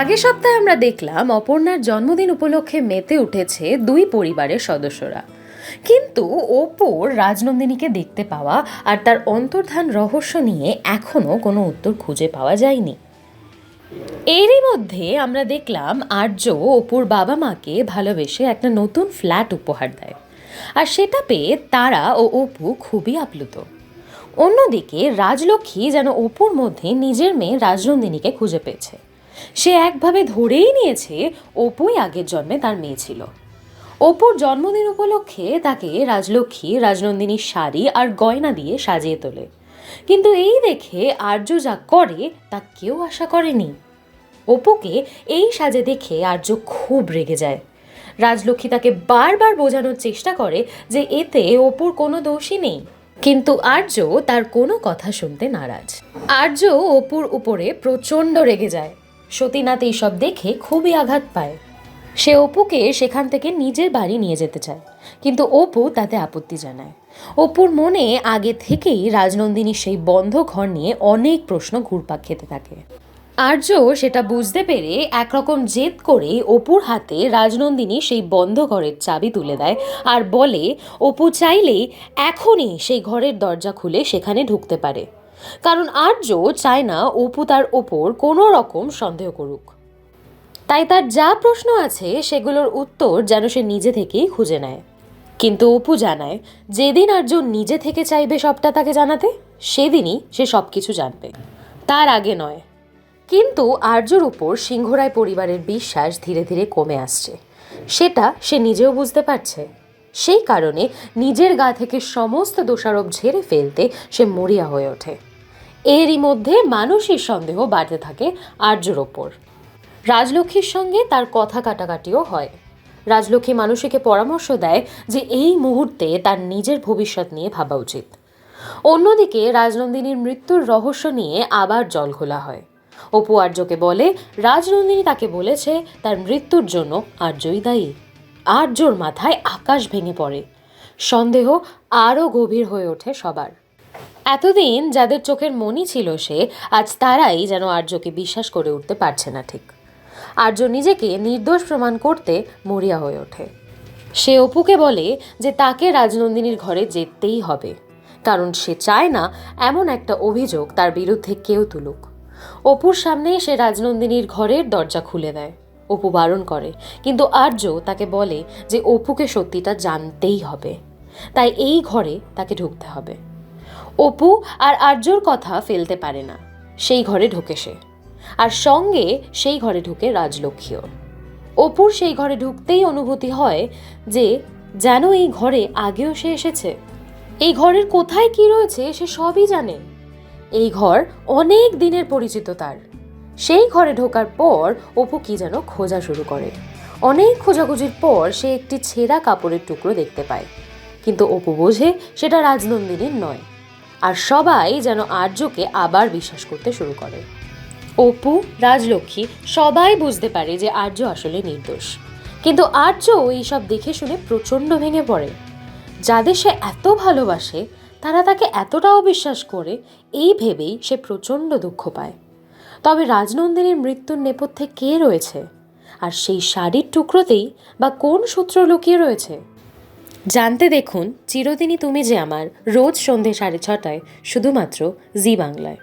আগের সপ্তাহে আমরা দেখলাম অপর্ণার জন্মদিন উপলক্ষে মেতে উঠেছে দুই পরিবারের সদস্যরা। কিন্তু ওপর রাজনন্দিনীকে দেখতে পাওয়া আর তার অন্তর্ধান রহস্য নিয়ে এখনও কোনো উত্তর খুঁজে পাওয়া যায়নি। এরই মধ্যে আমরা দেখলাম আর্য অপুর বাবা মাকে ভালোবেসে একটা নতুন ফ্ল্যাট উপহার দেয়। আর সেটা পেয়ে তারা ও অপু খুবই আপ্লুত। অন্যদিকে রাজলক্ষ্মী যেন অপুর মধ্যে নিজের মেয়ে রাজনন্দিনীকে খুঁজে পেয়েছে। সে একভাবে ধরেই নিয়েছে অপুই আগের জন্মে তার মেয়ে ছিল। অপুর জন্মদিন উপলক্ষে তাকে রাজলক্ষ্মী, রাজনন্দিনীর শাড়ি আর গয়না দিয়ে সাজিয়ে তোলে। কিন্তু এই দেখে আর্য যা করে তা কেউ আশা করেনি। অপুকে এই সাজে দেখে আর্য খুব রেগে যায়। রাজলক্ষ্মী তাকে বারবার বোঝানোর চেষ্টা করে যে এতে অপুর কোনো দোষই নেই। কিন্তু আর্য তার কোনো কথা শুনতে নারাজ। আর্য অপুর উপরে প্রচণ্ড রেগে যায়। সতীনাথ এইসব দেখে খুবই আঘাত পায়। সে অপুকে সেখান থেকে নিজের বাড়ি নিয়ে যেতে চায়, কিন্তু অপু তাতে আপত্তি জানায়। অপুর মনে আগে থেকেই রাজনন্দিনীর সেই বন্ধ ঘর নিয়ে অনেক প্রশ্ন ঘুরপাক খেতে থাকে। আর্য সেটা বুঝতে পেরে একরকম জেদ করে অপুর হাতে রাজনন্দিনী সেই বন্ধ ঘরের চাবি তুলে দেয় আর বলে, অপু চাইলেই এখনই সেই ঘরের দরজা খুলে সেখানে ঢুকতে পারে। কারণ আর্য চায় না অপু তার ওপর কোনো রকম সন্দেহ করুক। তাই তার যা প্রশ্ন আছে, সেগুলোর উত্তর যেন সে নিজে থেকেই খুঁজে নেয়। কিন্তু অপু জানায়, যেদিন আর্য নিজে থেকে চাইবে সবটা তাকে জানাতে, সেদিনই সে সব কিছু জানবে। তার আগে নয়। কিন্তু আর্যর উপর সিংহরায় পরিবারের বিশ্বাস ধীরে ধীরে কমে আসছে। সেটা সে নিজেও বুঝতে পারছে। সেই কারণে নিজের গা থেকে সমস্ত দোষারোপ ঝেড়ে ফেলতে সে মরিয়া হয়ে ওঠে। এরই মধ্যে মানুষের সন্দেহ বাড়তে থাকে আর্যর ওপর। রাজলক্ষ্মীর সঙ্গে তার কথা কাটাকাটিও হয়। রাজলক্ষ্মী মানুষকে পরামর্শ দেয় যে এই মুহূর্তে তার নিজের ভবিষ্যৎ নিয়ে ভাবা উচিত। অন্যদিকে রাজনন্দিনীর মৃত্যুর রহস্য নিয়ে আবার জল খোলা হয়। অপু আর্যকে বলে, রাজনন্দিনী তাকে বলেছে তার মৃত্যুর জন্য আর্যই দায়ী। আর্যর মাথায় আকাশ ভেঙে পড়ে। সন্দেহ আরও গভীর হয়ে ওঠে সবার। এতদিন যাদের চোখের মনি ছিল সে, আজ তারাই যেন আর্যকে বিশ্বাস করে উঠতে পারছে না ঠিক। আর্য নিজেকে নির্দোষ প্রমাণ করতে মরিয়া হয়ে ওঠে। সে অপুকে বলে যে তাকে রাজনন্দিনীর ঘরে যেতেই হবে, কারণ সে চায় না এমন একটা অভিযোগ তার বিরুদ্ধে কেউ তুলুক। অপুর সামনে সে রাজনন্দিনীর ঘরের দরজা খুলে দেয়। অপু বারণ করে। কিন্তু আর্য তাকে বলে যে অপুকে সত্যিটা জানতেই হবে। তাই এই ঘরে তাকে ঢুকতে হবে। অপু আর আর্যর কথা ফেলতে পারে না। সেই ঘরে ঢোকে সে। আর সঙ্গে সেই ঘরে ঢুকে রাজলক্ষ্মীও। অপুর সেই ঘরে ঢুকতেই অনুভূতি হয় যে, যেন এই ঘরে আগেও সে এসেছে? এই ঘরের কোথায় কি রয়েছে সে সবই জানে। এই ঘর অনেক দিনের পরিচিত তার। সেই ঘরে ঢোকার পর অপু কি যেন খোঁজা শুরু করে। অনেক খোঁজাখুঁজির পর সে একটি ছেঁড়া কাপড়ের টুকরো দেখতে পায়। কিন্তু অপু বোঝে সেটা রাজনন্দিনীর নয়। আর সবাই যেন আর্যকে আবার বিশ্বাস করতে শুরু করে। অপু, রাজলক্ষ্মী সবাই বুঝতে পারে যে আর্য আসলে নির্দোষ। কিন্তু আর্য এইসব দেখে শুনে প্রচণ্ড ভেঙে পড়ে। যাদের সে এত ভালোবাসে, তারা তাকে এতটাও বিশ্বাস করে, এই ভেবেই সে প্রচণ্ড দুঃখ পায়। তবে রাজনন্দিনীর মৃত্যুর নেপথ্যে কে রয়েছে? আর সেই শাড়ির টুকরোতেই বা কোন সূত্র লুকিয়ে রয়েছে? জানতে দেখুন, চিরদিনই তুমি যে আমার, রোজ সন্ধে সাড়ে ছটায়, শুধুমাত্র জি বাংলায়।